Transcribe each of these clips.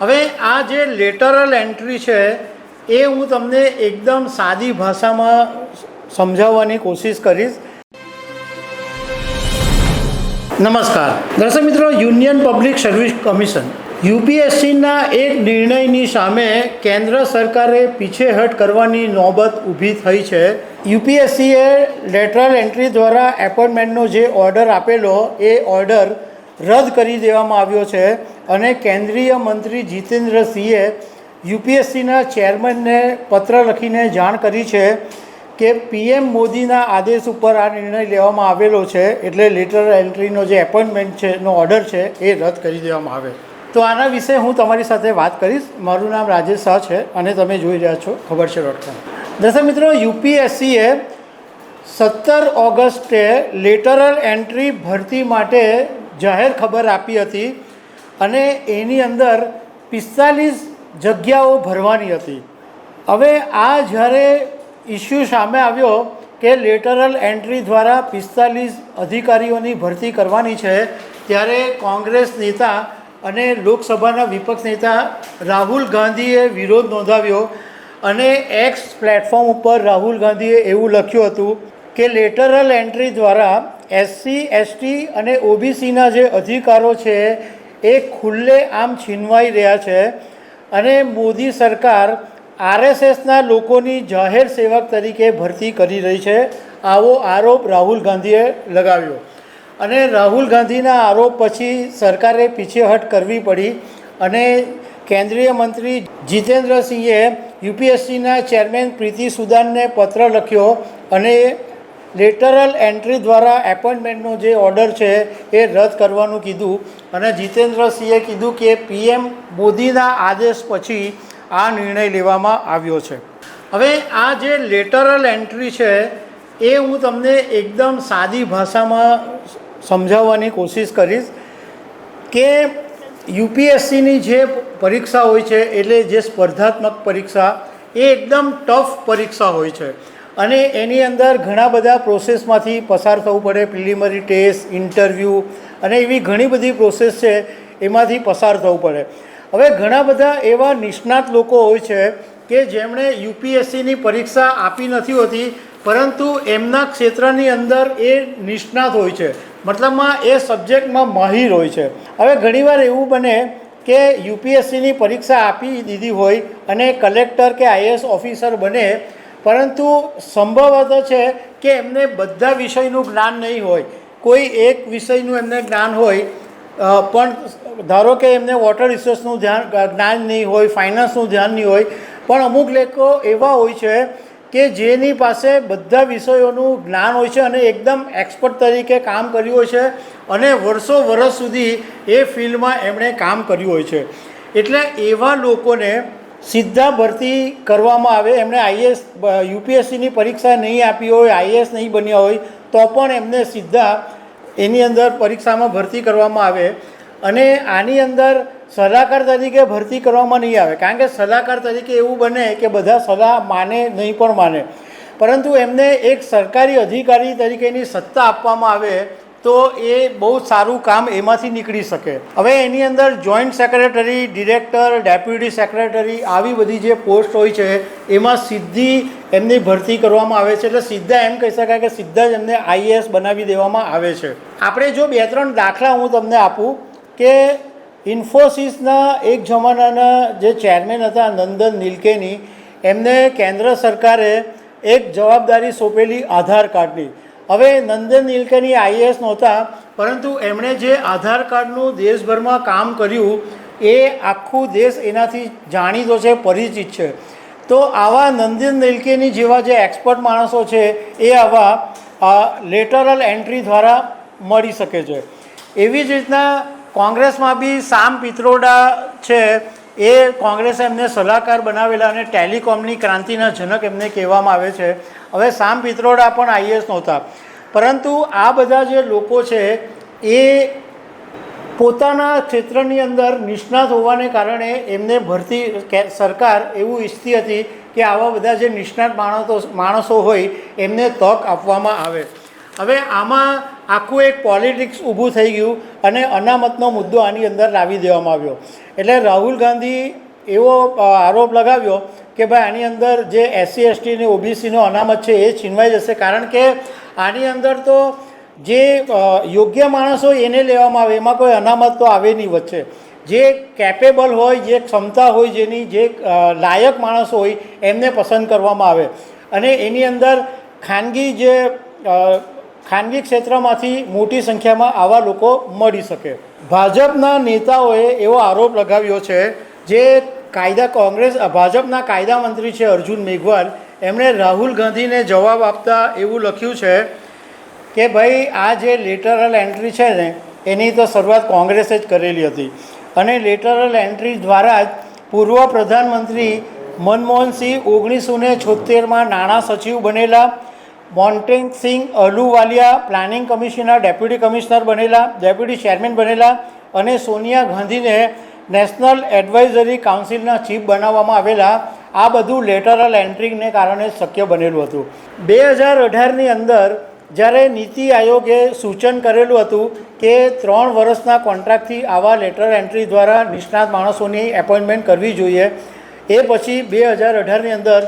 હવે આ જે લેટરલ એન્ટ્રી છે, એ હું તમને એકદમ સાદી ભાષામાં સમજાવવાની કોશિશ કરીશ. નમસ્કાર. દર્શક મિત્રો, યુનિયન પબ્લિક સર્વિસ કમિશન, યુપીએસસીના એક નિર્ણયની સામે કેન્દ્ર સરકારે પીછેહટ કરવાની નોબત ઊભી થઈ છે. યુપીએસસીએ લેટરલ એન્ટ્રી દ્વારા એપોઇન્ટમેન્ટનો જે ઓર્ડર આપેલો, એ ઓર્ડર રદ કરી દેવામાં આવ્યો છે અને કેન્દ્રીય મંત્રી જીતેન્દ્રસિંહે યુપીએસસીના ચેરમેનને પત્ર લખીને જાણ કરી છે કે પીએમ મોદીના આદેશ ઉપર આ નિર્ણય લેવામાં આવેલો છે એટલે લેટર એન્ટ્રીનો જે એપોઇન્ટમેન્ટ છે એનો ઓર્ડર છે, એ રદ કરી દેવામાં આવે. તો આના વિશે હું તમારી સાથે વાત કરીશ. મારું નામ રાજેશ શાહ છે અને તમે જોઈ રહ્યા છો ખબર છે ડોટ કોમ. દર્શક મિત્રો, યુપીએસસીએ સત્તર ઓગસ્ટે લેટરલ એન્ટ્રી ભરતી માટે જાહેર ખબર આપી હતી અને એની અંદર પિસ્તાલીસ જગ્યાઓ ભરવાની હતી. હવે આ જ્યારે ઇસ્યુ સામે આવ્યો કે લેટરલ એન્ટ્રી દ્વારા પિસ્તાલીસ અધિકારીઓની ભરતી કરવાની છે, ત્યારે કોંગ્રેસ નેતા અને લોકસભાના વિપક્ષ નેતા રાહુલ ગાંધીએ વિરોધ નોંધાવ્યો અને એક્સ પ્લેટફોર્મ ઉપર રાહુલ ગાંધીએ એવું લખ્યું હતું કે લેટરલ એન્ટ્રી દ્વારા એસસી એસટી અને ઓબીસીના જે અધિકારો છે, એ ખુલ્લે આમ છીનવાઈ રહ્યા છે. અને મોદી સરકાર આરએસએસના લોકોની જાહેર સેવક તરીકે ભરતી કરી રહી છે. આવો આરોપ રાહુલ ગાંધીએ લગાવ્યો. અને રાહુલ ગાંધીના આરોપ પછી સરકારે પીછેહટ કરવી પડી અને કેન્દ્રીય મંત્રી જીતેન્દ્રસિંહે યુપીએસસીના ચેરમેન પ્રીતિ સુદાનને પત્ર લખ્યો અને લેટરલ એન્ટ્રી દ્વારા એપોઇન્ટમેન્ટનો જે ઓર્ડર છે એ રદ કરવાનું કીધું અને જીતેન્દ્રસિંહે કીધું કે પીએમ મોદીના આદેશ પછી આ નિર્ણય લેવામાં આવ્યો છે. હવે આ જે લેટરલ એન્ટ્રી છે એ હું તમને એકદમ સાદી ભાષામાં સમજાવવાની કોશિશ કરીશ કે યુપીએસસીની જે પરીક્ષા હોય છે, એટલે જે સ્પર્ધાત્મક પરીક્ષા, એ એકદમ ટફ પરીક્ષા હોય છે. અને એની અંદર ઘણા બધા પ્રોસેસમાંથી પસાર થવું પડે, પ્રિલિમરી ટેસ્ટ, ઇન્ટરવ્યૂ અને એવી ઘણી બધી પ્રોસેસ છે, એમાંથી પસાર થવું પડે. હવે ઘણા બધા એવા નિષ્ણાત લોકો હોય છે કે જેમણે યુપીએસસીની પરીક્ષા આપી નથી હોતી, પરંતુ એમના ક્ષેત્રની અંદર એ નિષ્ણાત હોય છે. મતલબમાં એ સબ્જેક્ટમાં માહિર હોય છે. હવે ઘણીવાર એવું બને કે યુપીએસસીની પરીક્ષા આપી દીધી હોય અને કલેક્ટર કે આઈએએસ ઓફિસર બને પરંતુ સંભવત છે કે એમને બધા વિષયનું જ્ઞાન નહીં હોય. કોઈ એક વિષયનું એમને જ્ઞાન હોય પણ ધારો કે એમને વોટર રિસોર્સનું ધ્યાન જ્ઞાન નહીં હોય ફાઇનાન્સનું ધ્યાન નહીં હોય, પણ અમુક લોકો એવા હોય છે કે જેની પાસે બધા વિષયોનું જ્ઞાન હોય છે અને એકદમ એક્સપર્ટ તરીકે કામ કર્યું હોય છે અને વર્ષો વર્ષ સુધી એ ફિલ્ડમાં એમણે કામ કર્યું હોય છે. એટલે એવા લોકોને સીધા ભરતી કરવામાં આવે, એમણે આઈએસ યુપીએસસીની પરીક્ષા નહીં આપી હોય, આઈએસ નહીં બન્યા હોય, તો પણ એમને સીધા એની અંદર પરીક્ષામાં ભરતી કરવામાં આવે. અને આની અંદર સલાહકાર તરીકે ભરતી કરવામાં નહીં આવે. કારણ કે સલાહકાર તરીકે એવું બને કે બધા સલાહ માને, નહીં પણ માને. પરંતુ એમને એક સરકારી અધિકારી તરીકેની સત્તા આપવામાં આવે તો એ બહુ સારું કામ એમાંથી નીકળી શકે. હવે એની અંદર joint secretary director deputy secretary આવી બધી જે પોસ્ટ હોય છે, એમાં સીધી એમની ભરતી કરવામાં આવે છે. એટલે સીધા એમ કહી શકાય કે સીધા જ એમને આઈએએસ બનાવી દેવામાં આવે છે. આપણે જો બે ત્રણ દાખલા હું તમને આપું કે ઇન્ફોસિસના એક જમાનાના જે ચેરમેન હતા નંદન નીલકેની, એમને કેન્દ્ર સરકારે એક જવાબદારી સોંપેલી આધાર કાર્ડની. હવે નંદન નીલકેની આઈએએસ નહોતા, પરંતુ એમણે જે આધાર કાર્ડનું દેશભરમાં કામ કર્યું, એ આખું દેશ એનાથી જાણીતો છે, પરિચિત છે. તો આવા નંદન નીલકેની જેવા જે એક્સપર્ટ માણસો છે, એ આવા લેટરલ એન્ટ્રી દ્વારા મળી શકે છે. એવી જ રીતના કોંગ્રેસમાં બી સામ પિત્રોડા છે, એ કોંગ્રેસે એમને સલાહકાર બનાવેલા અને ટેલિકોમની ક્રાંતિના જનક એમને કહેવામાં આવે છે. હવે સામ પિત્રોડા પણ આઈએસ નહોતા. પરંતુ આ બધા જે લોકો છે, એ પોતાના ક્ષેત્રની અંદર નિષ્ણાત હોવાને કારણે એમને ભરતી સરકાર એવું ઈચ્છતી હતી કે આવા બધા જે નિષ્ણાત માણસો માણસો હોય, એમને તક આપવામાં આવે. હવે આમાં આખું એક પોલિટિક્સ ઊભું થઈ ગયું અને અનામતનો મુદ્દો આની અંદર લાવી દેવામાં આવ્યો. એટલે રાહુલ ગાંધી એવો આરોપ લગાવ્યો કે ભાઈ આની અંદર જે એસસી એસટી અને ઓબીસીનો અનામત છે એ છીનવાઈ જશે. કારણ કે આની અંદર તો જે યોગ્ય માણસ હોય એને લેવામાં આવે, એમાં કોઈ અનામત તો આવે નહીં વચ્ચે. જે કેપેબલ હોય, જે ક્ષમતા હોય, જેની જે લાયક માણસ હોય, એમને પસંદ કરવામાં આવે. અને એની અંદર ખાનગી જે ખાનગી ક્ષેત્રમાંથી મોટી સંખ્યામાં આવા લોકો મળી શકે. ભાજપના નેતાઓએ એવો આરોપ લગાવ્યો છે જે કાયદા કોંગ્રેસ ભાજપના કાયદા મંત્રી છે અર્જુન મેઘવાલ. એમણે રાહુલ ગાંધીને જવાબ આપતા એવું લખ્યું છે કે ભાઈ, આ જે લેટરલ એન્ટ્રી છે ને, એની તો શરૂઆત કોંગ્રેસે જ કરેલી હતી. અને લેટરલ એન્ટ્રી દ્વારા જ પૂર્વ પ્રધાનમંત્રી મનમોહનસિંહ ઓગણીસો ને છોતેરમાં નાણાં સચિવ બનેલા મોન્ટેન સિંહ અલુવાલિયા પ્લાનિંગ કમિશનના ડેપ્યુટી કમિશનર બનેલા, ડેપ્યુટી ચેરમેન બનેલા અને સોનિયા ગાંધીને નેશનલ એડવાઇઝરી કાઉન્સિલના ચીફ બનાવવામાં આવેલા આ બધું લેટરલ એન્ટ્રીને કારણે શક્ય બનેલું હતું. બે હજાર અઢારની અંદર જ્યારે નીતિ આયોગે સૂચન કરેલું હતું કે ત્રણ વર્ષના કોન્ટ્રાક્ટથી આવા લેટર એન્ટ્રી દ્વારા નિષ્ણાત માણસોની એપોઇન્ટમેન્ટ કરવી જોઈએ, એ પછી બે હજાર અઢારની અંદર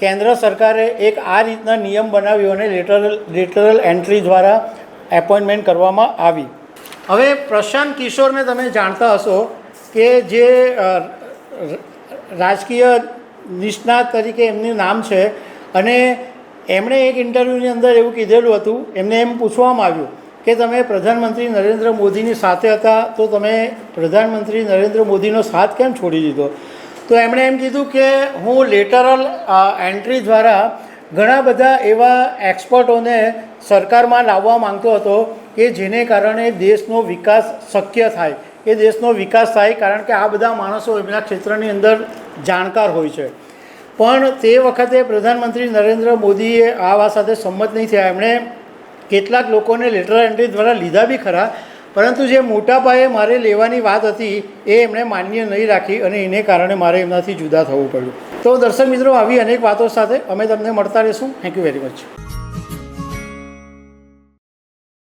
કેન્દ્ર સરકારે એક આ રીતના નિયમ બનાવ્યો અને લેટરલ લેટરલ એન્ટ્રી દ્વારા એપોઇન્ટમેન્ટ કરવામાં આવી. હવે પ્રશાંત કિશોરને તમે જાણતા હશો કે જે રાજકીય નિષ્ણાત તરીકે એમનું નામ છે અને એમણે એક ઇન્ટરવ્યૂની અંદર એવું કીધેલું હતું, એમને એમ પૂછવામાં આવ્યું કે તમે પ્રધાનમંત્રી નરેન્દ્ર મોદીની સાથે હતા, તો તમે પ્રધાનમંત્રી નરેન્દ્ર મોદીનો સાથ કેમ છોડી દીધો? તો એમણે એમ કીધું કે હું લેટરલ એન્ટ્રી દ્વારા ઘણા બધા એવા એક્સપર્ટોને સરકારમાં લાવવા માંગતો હતો કે જેને કારણે દેશનો વિકાસ શક્ય થાય. એ દેશનો વિકાસ થાય કારણ કે આ બધા માણસો એમના ક્ષેત્રની અંદર જાણકાર હોય છે. પણ તે વખતે પ્રધાનમંત્રી નરેન્દ્ર મોદીએ આ વાત સાથે સંમત નહીં થયા. એમણે કેટલાક લોકોને લેટર એન્ટ્રી દ્વારા લીધા બી ખરા, પરંતુ જે મોટા પાયે મારે લેવાની વાત હતી એ એમણે માન્ય નહીં રાખી અને એને કારણે મારે એમનાથી જુદા થવું પડ્યું. તો દર્શક મિત્રો, આવી અનેક વાતો સાથે અમે તમને મળતા રહીશું. Thank you very much